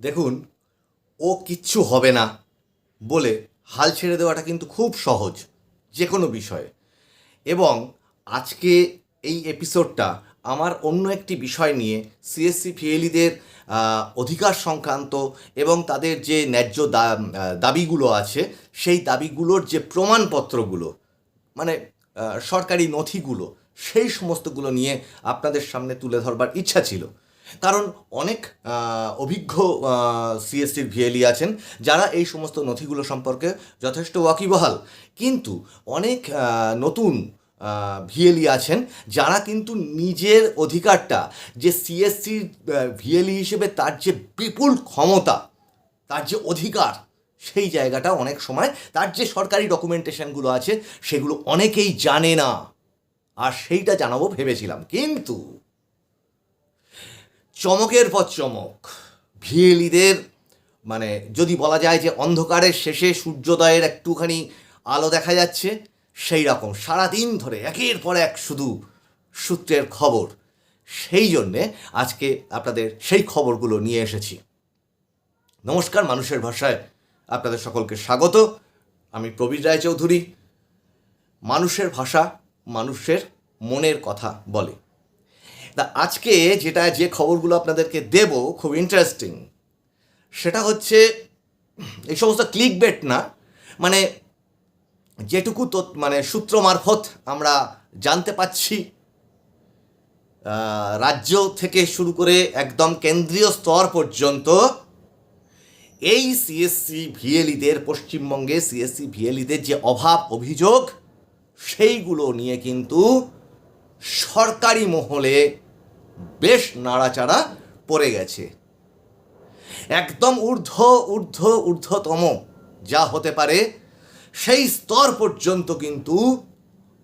দেখুন, ও কিচ্ছু হবে না বলে হাল ছেড়ে দেওয়াটা কিন্তু খুব সহজ যে কোনো বিষয়ে। এবং আজকে এই এপিসোডটা আমার অন্য একটি বিষয় নিয়ে সিএসসি ফিএলিদের অধিকার সংক্রান্ত এবং তাদের যে ন্যায্য দাবিগুলো আছে, সেই দাবিগুলোর যে প্রমাণপত্রগুলো মানে সরকারি নথিগুলো, সেই সমস্তগুলো নিয়ে আপনাদের সামনে তুলে ধরবার ইচ্ছা ছিল। কারণ অনেক অভিজ্ঞ সিএসসির ভিএলই আছেন, যারা এই সমস্ত নথিগুলো সম্পর্কে যথেষ্ট ওয়াকিবহাল। কিন্তু অনেক নতুন ভিএলই আছেন, যারা কিন্তু নিজের অধিকারটা, যে সিএসসির ভিএলই হিসেবে তার যে বিপুল ক্ষমতা, তার যে অধিকার, সেই জায়গাটা অনেক সময় তার যে সরকারি ডকুমেন্টেশনগুলো আছে, সেগুলো অনেকেই জানে না। আর সেইটা জানাব ভেবেছিলাম। কিন্তু চমকের পর চমক। ভিএলিদের মানে যদি বলা যায় যে অন্ধকারের শেষে সূর্যোদয়ের একটুখানি আলো দেখা যাচ্ছে, সেই রকম। সারাদিন ধরে একের পর এক শুধু সূত্রের খবর। সেই জন্যে আজকে আপনাদের সেই খবরগুলো নিয়ে এসেছি। নমস্কার, মানুষের ভাষায় আপনাদের সকলকে স্বাগত। আমি প্রবীর রায়চৌধুরী। মানুষের ভাষা মানুষের মনের কথা বলে। তা আজকে যেটা যে খবরগুলো আপনাদেরকে দেব খুব ইন্টারেস্টিং সেটা হচ্ছে এই সমস্ত ক্লিক বেট না মানে যেটুকু তো মানে সূত্র মারফত আমরা জানতে পাচ্ছি রাজ্য থেকে শুরু করে একদম কেন্দ্রীয় স্তর পর্যন্ত এই সিএসসি ভিএলিদের পশ্চিমবঙ্গে সিএসসি ভিএলিদের যে অভাব, অভিযোগ, সেইগুলো নিয়ে কিন্তু সরকারি মহলে বেশ নাড়াচাড়া পড়ে গেছে। একদম ঊর্ধ্ব ঊর্ধ্ব, ঊর্ধ্বতম যা হতে পারে, সেই স্তর পর্যন্ত কিন্তু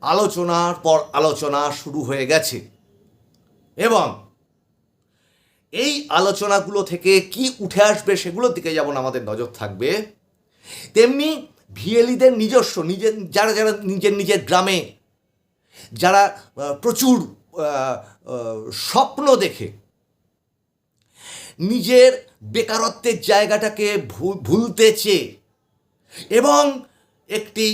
আলোচনার পর আলোচনা শুরু হয়ে গেছে। এবং এই আলোচনাগুলো থেকে কি উঠে আসবে সেগুলোর দিকে যেমন আমাদের নজর থাকবে, তেমনি ভিএলিদের নিজস্ব, নিজের, যারা যারা নিজের নিজের গ্রামে যারা প্রচুর স্বপ্ন দেখে নিজের বেকারত্বের জায়গাটাকে ভুলতে চেয়ে এবং একটি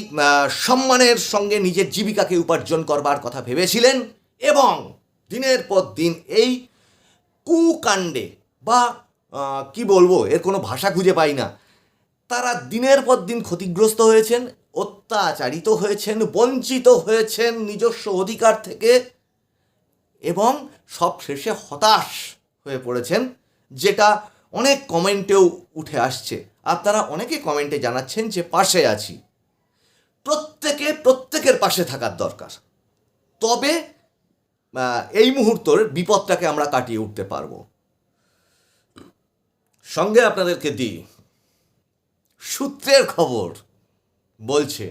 সম্মানের সঙ্গে নিজের জীবিকাকে উপার্জন করবার কথা ভেবেছিলেন এবং দিনের পর দিন এই কুকাণ্ডে বা কি বলব, এর কোনো ভাষা খুঁজে পাই না, তারা দিনের পর দিন ক্ষতিগ্রস্ত হয়েছেন অত্যাচারিত হয়েছেন, বঞ্চিত হয়েছেন নিজস্ব অধিকার থেকে এবং সব শেষে হতাশ হয়ে পড়েছেন, যেটা অনেক কমেন্টেও উঠে আসছে। আপনারা অনেকে কমেন্টে জানাচ্ছেন যে পাশে আছি। প্রত্যেকে, প্রত্যেকের পাশে থাকার দরকার। তবে এই মুহূর্তের বিপদটাকে আমরা কাটিয়ে উঠতে পারব। সঙ্গে আপনাদেরকে দিই সূত্রের খবর। বলছে,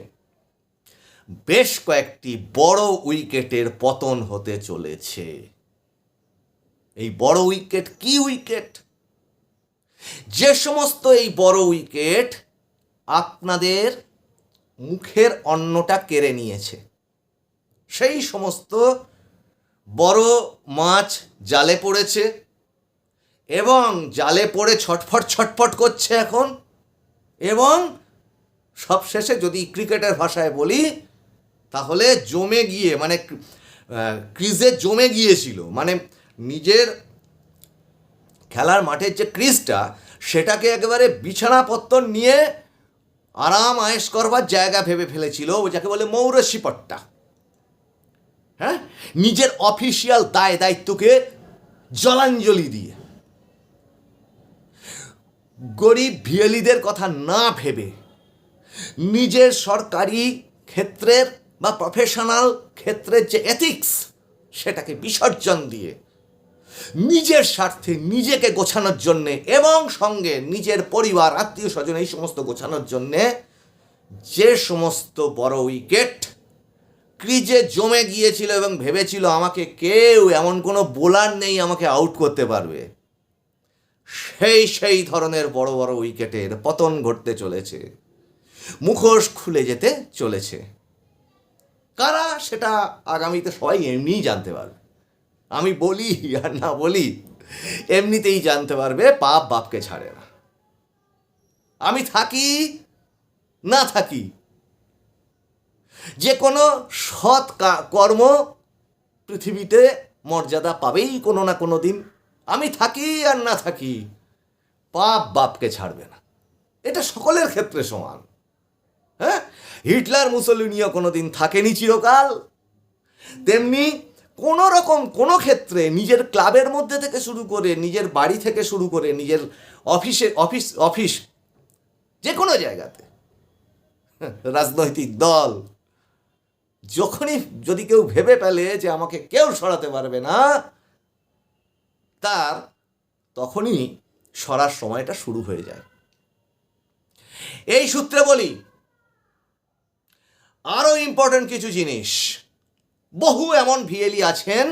বেশ কয়েকটি বড় উইকেটের পতন হতে চলেছে। এই বড় উইকেট কি উইকেট? যে সমস্ত এই বড় উইকেট আপনাদের মুখের অন্নটা কেড়ে নিয়েছে, সেই সমস্ত বড় মাছ জালে পড়েছে এবং জালে পড়ে ছটফট ছটফট করছে এখন এবং সবশেষে যদি ক্রিকেটের ভাষায় বলি, তাহলে জমে গিয়ে মানে ক্রিজে জমে গিয়েছিল। মানে নিজের খেলার মাঠের যে ক্রিজটা, সেটাকে একেবারে বিছানাপত্তর নিয়ে আরাম আয়েস করবার জায়গা ভেবে ফেলেছিল যাকে বলে মৌরসি পট্টা। হ্যাঁ? নিজের অফিসিয়াল দায় দায়িত্বকে জলাঞ্জলি দিয়ে। গরিব ভিয়েলিদের কথা না ভেবে নিজের সরকারি ক্ষেত্রের বা প্রফেশনাল ক্ষেত্রের যে এথিক্স সেটাকে বিসর্জন দিয়ে নিজের স্বার্থে নিজেকে গোছানোর জন্যে এবং সঙ্গে নিজের পরিবার, আত্মীয় স্বজন, এই সমস্ত গোছানোর জন্যে যে সমস্ত বড় উইকেট ক্রিজে জমে গিয়েছিল এবং ভেবেছিল আমাকে কেউ এমন কোনো বোলার নেই আমাকে আউট করতে পারবে, সেই সেই ধরনের বড় বড় উইকেটের পতন ঘটতে চলেছে। মুখোশ খুলে যেতে চলেছে। কারা সেটা আগামীতে সবাই এমনিই জানতে পারবে। আমি বলি আর না বলি, এমনিতেই জানতে পারবে, পাপ বাপকে ছাড়ে না। আমি থাকি, না থাকি, যে কোনো সৎ কর্ম পৃথিবীতে মর্যাদা পাবেই কোনো না কোনো দিন। আমি থাকি আর না থাকি, পাপ বাপকে ছাড়বে না। এটা সকলের ক্ষেত্রে সমান। হ্যাঁ? হিটলার মুসলিনিও কোনো দিন থাকেনি চিরকাল। তেমনি কোনো রকম কোনো ক্ষেত্রে নিজের ক্লাবের মধ্যে থেকে শুরু করে, নিজের বাড়ি থেকে শুরু করে, নিজের অফিসে, অফিস অফিস যে কোনো জায়গাতে, রাজনৈতিক দল, যখনই যদি কেউ ভেবে পেলে যে আমাকে কেউ সরাতে পারবে না, তার তখনই সরার সময়টা শুরু হয়ে যায়। এই সূত্রে বলি আরও ইম্পর্টেন্ট কিছু জিনিস। বহু এমন ভিএলি আছেন,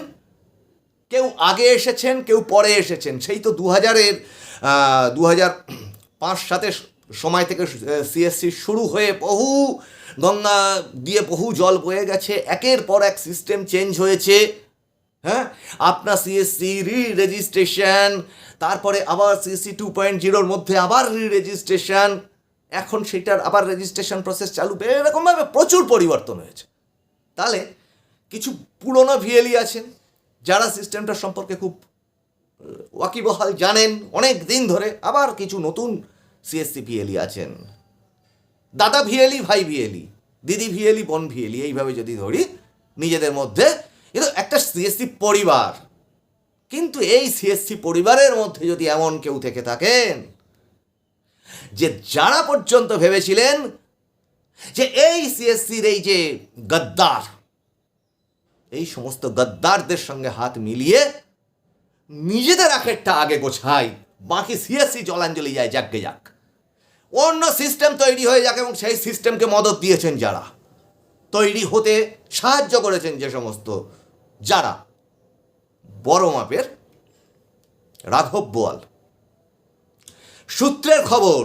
কেউ আগে এসেছেন, কেউ পরে এসেছেন। সেই তো দু হাজারের দু হাজার পাঁচ সাতের সময় থেকে সিএসসি শুরু হয়ে বহু গঙ্গা দিয়ে বহু জল বয়ে গেছে। একের পর এক সিস্টেম চেঞ্জ হয়েছে। হ্যাঁ? আপনার সিএসসি রি রেজিস্ট্রেশন তারপরে আবার সিএসসি টু পয়েন্ট জিরোর মধ্যে আবার রি রেজিস্ট্রেশন এখন সেটার আবার রেজিস্ট্রেশন প্রসেস চালু। এরকমভাবে প্রচুর পরিবর্তন হয়েছে। তাহলে কিছু পুরনো ভিএলই আছেন, যারা সিস্টেমটা সম্পর্কে খুব ওয়াকিবহাল জানেন, অনেক দিন ধরে আবার কিছু নতুন সিএসসি ভিএলই আছেন। দাদা ভিএলি ভাই ভিএলি দিদি ভিএলি বোন ভিএলি এইভাবে যদি ধরি, নিজেদের মধ্যে কিন্তু একটা সিএসসি পরিবার। কিন্তু এই সিএসসি পরিবারের মধ্যে যদি এমন কেউ থেকে থাকেন যে যারা পর্যন্ত ভেবেছিলেন যে এই সিএসসির এই যে গদ্দার, এই সমস্ত গদ্দারদের সঙ্গে হাত মিলিয়ে নিজেদের আখেরটা আগে গোছাই, বাকি সিএসসি জলাঞ্জলি যায় যাকগে যাক। অন্য সিস্টেম তৈরি হয়ে যাক এবং সেই সিস্টেমকে মদত দিয়েছেন যারা। তৈরি হতে সাহায্য করেছেন যে সমস্ত যারা। বড় মাপের রাঘব বোয়াল। সূত্রের খবর,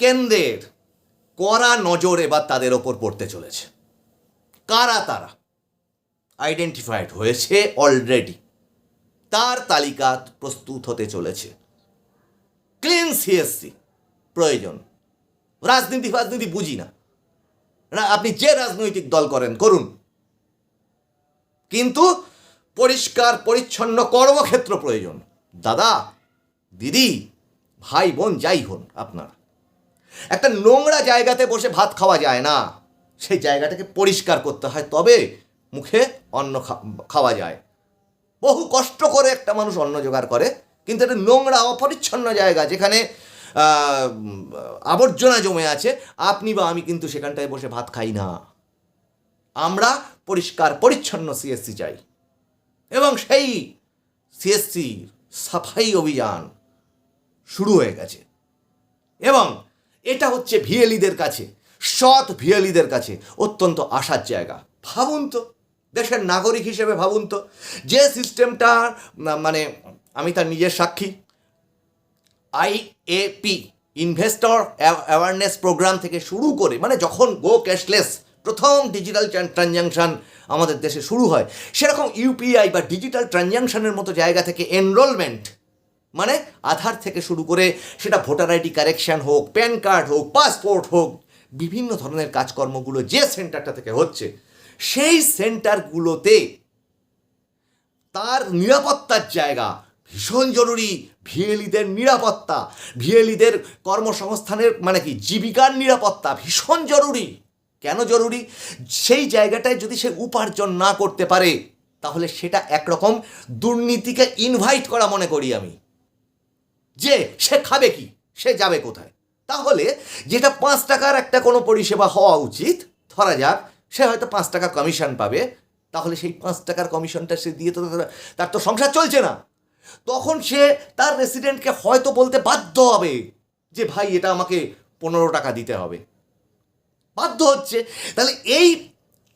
কেন্দ্রের কড়া নজর এবার তাদের ওপর পড়তে চলেছে। কারা তারা? আইডেন্টিফাইড হয়েছে অলরেডি তার তালিকা প্রস্তুত হতে চলেছে। ক্লিন সিএসসি প্রয়োজন। রাজনীতি ফাজনীতি বুঝি না, আপনি যে রাজনৈতিক দল করেন, করুন। কিন্তু পরিষ্কার, পরিচ্ছন্ন কর্মক্ষেত্র প্রয়োজন। দাদা, দিদি ভাই বোন যাই হন আপনার। একটা নোংরা জায়গাতে বসে ভাত খাওয়া যায় না। সেই জায়গাটাকে পরিষ্কার করতে হয়, তবে মুখে অন্ন খাওয়া যায়। বহু কষ্ট করে একটা মানুষ অন্ন জোগাড় করে, কিন্তু একটা নোংরা, অপরিচ্ছন্ন জায়গা যেখানে আবর্জনা জমে আছে, আপনি বা আমি কিন্তু সেখানটায় বসে ভাত খাই না। আমরা পরিষ্কার, পরিচ্ছন্ন সিএসসি চাই। এবং সেই সিএসসি সাফাই অভিযান শুরু হয়ে গেছে। এবং এটা হচ্ছে ভিএলিদের কাছে, সৎ ভিএলিদের কাছে অত্যন্ত আশার জায়গা। ভাবুন তো, দেশের নাগরিক হিসেবে ভাবুন তো, যে সিস্টেমটা মানে আমি তার নিজের সাক্ষী আইএপি ইনভেস্টর অ্যাওয়ারনেস প্রোগ্রাম থেকে শুরু করে মানে যখন গো ক্যাশলেস প্রথম ডিজিটাল ট্রানজাকশান আমাদের দেশে শুরু হয়, সেরকম ইউপিআই বা ডিজিটাল ট্রানজাকশানের মতো জায়গা থেকে এনরোলমেন্ট মানে আধার থেকে শুরু করে সেটা ভোটার আইডি কারেকশান হোক, প্যান কার্ড হোক, পাসপোর্ট হোক, বিভিন্ন ধরনের কাজকর্মগুলো যে সেন্টারটা থেকে হচ্ছে, সেই সেন্টারগুলোতে তার নিরাপত্তার জায়গা, ভীষণ জরুরি। ভিএলিদের নিরাপত্তা ভিএলিদের কর্মসংস্থানের মানে কি, জীবিকার নিরাপত্তা ভীষণ জরুরি। কেন জরুরি? সেই জায়গাটায় যদি সে উপার্জন না করতে পারে, তাহলে সেটা একরকম দুর্নীতিকে ইনভাইট করা মনে করি আমি। যে সে খাবে কি? সে যাবে কোথায়? তাহলে যেটা পাঁচ টাকার একটা কোনো পরিষেবা হওয়া উচিত, ধরা যাক, সে হয়তো পাঁচ টাকা কমিশন পাবে, তাহলে সেই পাঁচ টাকার কমিশনটা সে দিয়ে তো তার- তো সংসার চলছে না। তখন সে তার রেসিডেন্টকে হয়তো বলতে বাধ্য হবে যে, ভাই, এটা আমাকে পনেরো টাকা দিতে হবে। বাধ্য হচ্ছে। তাহলে এই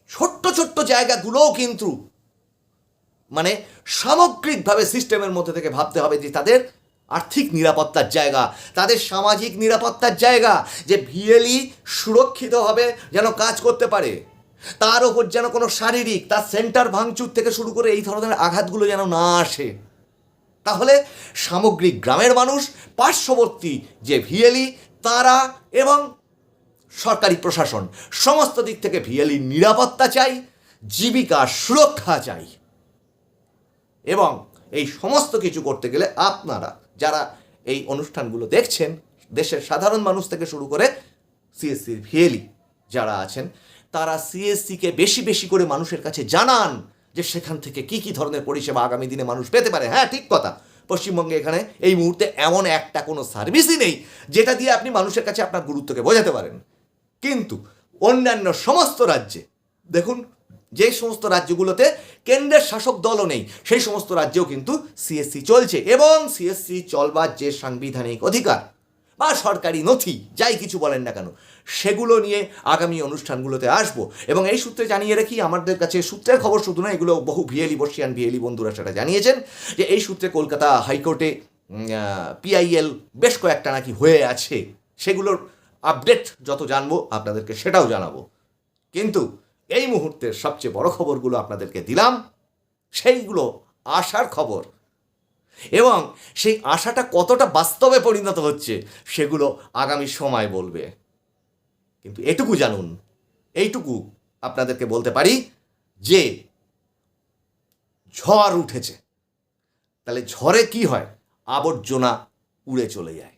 ছোট্ট ছোট্ট জায়গাগুলোও কিন্তু মানে সামগ্রিকভাবে সিস্টেমের মধ্যে থেকে ভাবতে হবে যে, তাদের আর্থিক নিরাপত্তার জায়গা, তাদের সামাজিক নিরাপত্তার জায়গা যে ভিএলই সুরক্ষিতভাবে যেন কাজ করতে পারে। তার ওপর যেন কোনো শারীরিক, তার সেন্টার ভাঙচুর থেকে শুরু করে এই ধরনের আঘাতগুলো যেন না আসে। তাহলে সামগ্রিক গ্রামের মানুষ, পার্শ্ববর্তী যে ভিএলি তারা এবং সরকারি প্রশাসন, সমস্ত দিক থেকে ভিএলি নিরাপত্তা চাই, জীবিকা সুরক্ষা চাই। এবং এই সমস্ত কিছু করতে গেলে আপনারা যারা এই অনুষ্ঠানগুলো দেখছেন, দেশের সাধারণ মানুষ থেকে শুরু করে সিএসসির ভিএলি যারা আছেন, তারা সিএসসিকে বেশি বেশি করে মানুষের কাছে জানান যে সেখান থেকে কি কি ধরনের পরিষেবা আগামী দিনে মানুষ পেতে পারে। হ্যাঁ ঠিক কথা। পশ্চিমবঙ্গে এখানে এই মুহূর্তে এমন একটা কোনো সার্ভিসই নেই যেটা দিয়ে আপনি মানুষের কাছে আপনার গুরুত্বকে বোঝাতে পারেন। কিন্তু অন্যান্য সমস্ত রাজ্যে, দেখুন যে সমস্ত রাজ্যগুলোতে কেন্দ্রের শাসক দলও নেই, সেই সমস্ত রাজ্যেও কিন্তু সিএসসি চলছে এবং সিএসসি চলবার যে সাংবিধানিক অধিকার বা সরকারি নথি, যাই কিছু বলেন না কেন, সেগুলো নিয়ে আগামী অনুষ্ঠানগুলোতে আসব এবং এই সূত্রে জানিয়ে রাখি, আমাদের কাছে সূত্রের খবর শুধু না, এগুলো বহু ভিএলি বর্ষিয়ান ভিএলি বন্ধুরা সেটা জানিয়েছেন যে এই সূত্রে কলকাতা হাইকোর্টে পিআইএল বেশ কয়েকটা নাকি হয়ে আছে, সেগুলোর আপডেট যত জানব, আপনাদেরকে সেটাও জানাব। কিন্তু এই মুহূর্তের সবচেয়ে বড় খবরগুলো আপনাদেরকে দিলাম, সেইগুলো আশার খবর। এবং সেই আশাটা কতটা বাস্তবে পরিণত হচ্ছে, সেগুলো আগামী সময় বলবে। কিন্তু এটুকু জানুন, এইটুকু আপনাদেরকে বলতে পারি যে, ঝড় উঠেছে। তাহলে ঝড়ে কি হয়? আবর্জনা উড়ে চলে যায়।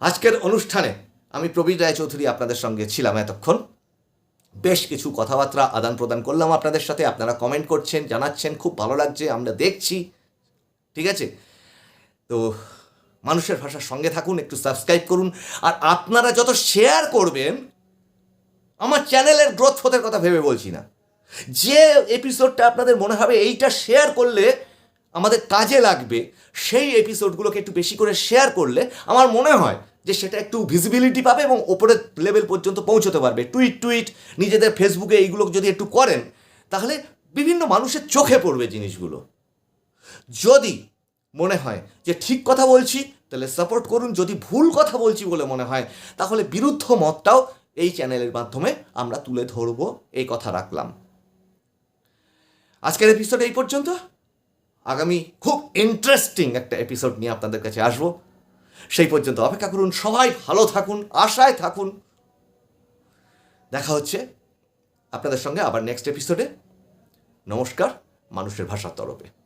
আজকের অনুষ্ঠানে আমি প্রবীর রায়চৌধুরী আপনাদের সঙ্গে ছিলাম এতক্ষণ। বেশ কিছু কথাবার্তা আদান প্রদান করলাম আপনাদের সাথে। আপনারা কমেন্ট করছেন, জানাচ্ছেন, খুব ভালো লাগছে, আমরা দেখছি। ঠিক আছে? তো মানুষের ভাষার সঙ্গে থাকুন, একটু সাবস্ক্রাইব করুন। আর আপনারা যত শেয়ার করবেন, আমার চ্যানেলের গ্রোথ ফোথের কথা ভেবে বলছি না। যে এপিসোডটা আপনাদের মনে হবে, এইটা শেয়ার করলে আমাদের কাজে লাগবে সেই এপিসোডগুলোকে একটু বেশি করে শেয়ার করলে আমার মনে হয় যে সেটা একটু ভিজিবিলিটি পাবে এবং ওপরের লেভেল পর্যন্ত পৌঁছতে পারবে। টুইট টুইট নিজেদের ফেসবুকে এইগুলো যদি একটু করেন, তাহলে বিভিন্ন মানুষের চোখে পড়বে জিনিসগুলো। যদি মনে হয় যে ঠিক কথা বলছি, তাহলে সাপোর্ট করুন। যদি ভুল কথা বলছি বলে মনে হয়, তাহলে বিরুদ্ধ মতটাও এই চ্যানেলের মাধ্যমে আমরা তুলে ধরব। এই কথা রাখলাম। আজকের এপিসোড এই পর্যন্ত। আগামী খুব ইন্টারেস্টিং একটা এপিসোড নিয়ে আপনাদের কাছে আসব। সেই পর্যন্ত অপেক্ষা করুন, সবাই ভালো থাকুন, আশায় থাকুন। দেখা হচ্ছে আপনাদের সঙ্গে আবার নেক্সট এপিসোডে নমস্কার, মানুষের ভাষার তরফে